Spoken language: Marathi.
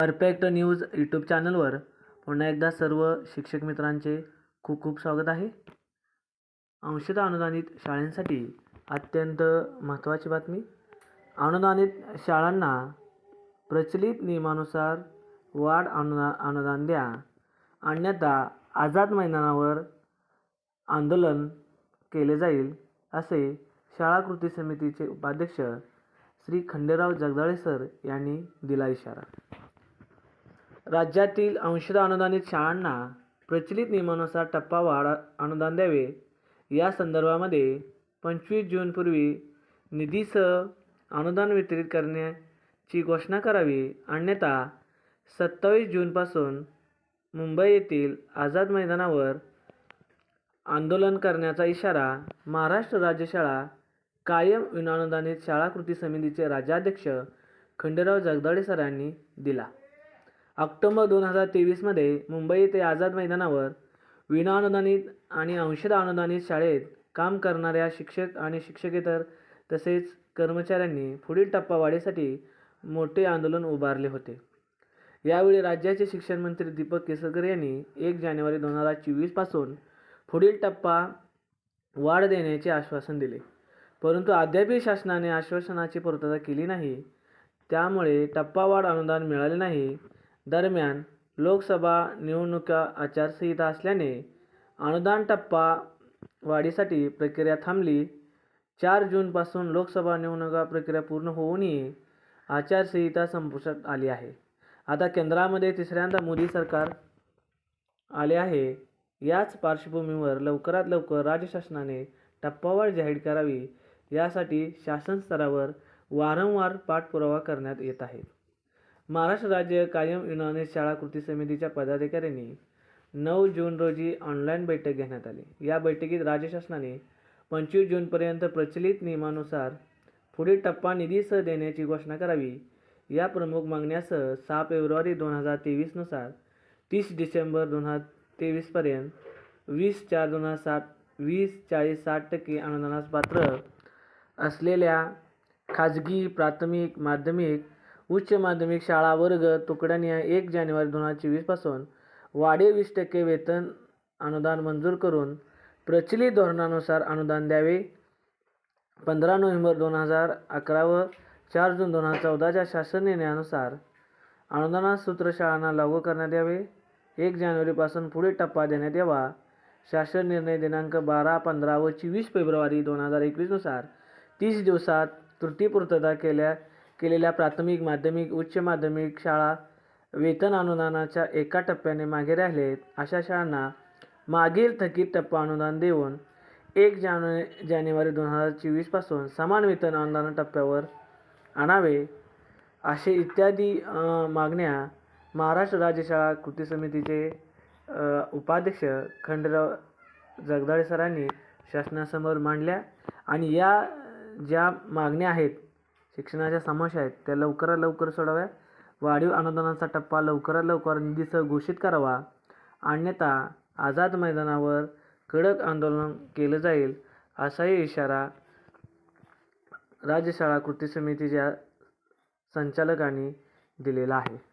परफेक्ट न्यूज यूट्यूब चॅनलवर पुन्हा एकदा सर्व शिक्षक मित्रांचे खूप खूप स्वागत आहे. अंशतः अनुदानित शाळांसाठी अत्यंत महत्त्वाची बातमी. अनुदानित शाळांना प्रचलित नियमानुसार वाढ अनुदा अनुदान द्या. अन्यथा आझाद मैदानावर आंदोलन केले जाईल असे शाळा कृती समितीचे उपाध्यक्ष श्री खंडेराव जगदाळे सर यांनी दिला इशारा. राज्यातील अंशतः अनुदानित शाळांना प्रचलित नियमानुसार टप्पावार अनुदान द्यावे. या संदर्भामध्ये पंचवीस जूनपूर्वी निधीसह अनुदान वितरित करण्याची घोषणा करावी. अन्यथा सत्तावीस जूनपासून मुंबई येथील आझाद मैदानावर आंदोलन करण्याचा इशारा महाराष्ट्र राज्य शाळा कायम विनानुदानित शाळा कृती समितीचे राज्याध्यक्ष खंडेराव जगदाळे सरांनी दिला. ऑक्टोंबर दोन हजार तेवीसमध्ये मुंबई ते आझाद मैदानावर विनाअनुदानित आणि अंशतः अनुदानित शाळेत काम करणाऱ्या शिक्षक आणि शिक्षकेतर तसेच कर्मचाऱ्यांनी पुढील टप्पा वाढीसाठी मोठे आंदोलन उभारले होते. यावेळी राज्याचे शिक्षण मंत्री दीपक केसरकर यांनी एक जानेवारी दोन हजार चोवीसपासून पुढील टप्पा वाढ देण्याचे आश्वासन दिले. परंतु अद्यापही शासनाने आश्वासनाची पूर्तता केली नाही. त्यामुळे टप्पावाढ अनुदान मिळाले नाही. दरम्यान लोकसभा निवडणुका आचारसंहिता असल्याने अनुदान टप्पा वाढीसाठी प्रक्रिया थांबली. चार जूनपासून लोकसभा निवडणुका प्रक्रिया पूर्ण होऊनही आचारसंहिता संपुष्टात आली आहे. आता केंद्रामध्ये तिसऱ्यांदा मोदी सरकार आले आहे. याच पार्श्वभूमीवर लवकरात लवकर राज्य शासनाने टप्पावाढ जाहीर करावी यासाठी शासन स्तरावर वारंवार पाठपुरावा करण्यात येत आहे. महाराष्ट्र राज्य कायम युनानी शाळा कृती समितीच्या पदाधिकाऱ्यांनी नऊ जून रोजी ऑनलाईन बैठक घेण्यात आली. या बैठकीत राज्य शासनाने पंचवीस जूनपर्यंत प्रचलित नियमानुसार पुढील टप्पा निधीसह देण्याची घोषणा करावी. या प्रमुख मागण्यासह सहा फेब्रुवारी दोन हजार तेवीसनुसार तीस डिसेंबर दोन हजार तेवीसपर्यंत वीस चार दोन हजार सात वीस चाळीस साठ टक्के अनुदानास पात्र असलेल्या खाजगी प्राथमिक माध्यमिक उच्च माध्यमिक शाळा वर्ग तुकड्यांनी एक जानेवारी दोन हजार चोवीसपासून वाढीव वीस टक्के वेतन अनुदान मंजूर करून प्रचलित धोरणानुसार अनुदान द्यावे. पंधरा नोव्हेंबर दोन हजार अकरा व चार जून दोन हजार चौदाच्या शासन निर्णयानुसार अनुदानात सूत्र शाळांना लागू करण्यात यावे. एक जानेवारीपासून पुढे टप्पा देण्यात यावा. शासन निर्णय दिनांक बारा पंधरा व चोवीस फेब्रुवारी दोन हजार एकवीसनुसार तीस दिवसात त्रुटीपूर्तता केल्या केलेल्या प्राथमिक माध्यमिक उच्च माध्यमिक शाळा वेतन अनुदानाच्या एका टप्प्याने मागे राहिलेत. अशा शाळांना मागील थकीत टप्पा अनुदान देऊन एक जाने जानेवारी दोन हजार चोवीसपासून समान वेतन अनुदान टप्प्यावर आणावे असे इत्यादी मागण्या महाराष्ट्र राज्य शाळा कृती समितीचे उपाध्यक्ष खंडराव जगदाळे सरांनी शासनासमोर मांडल्या. आणि या ज्या मागण्या आहेत शिक्षणाच्या समस्या आहेत त्या लवकरात लवकर सोडाव्या वाढीव अनुदानाचा टप्पा लवकरात लवकर निधीसह घोषित करावा. अन्यथा आझाद मैदानावर कडक आंदोलन केलं जाईल असाही इशारा राज्यशाळा कृती समितीच्या संचालकांनी दिलेला आहे.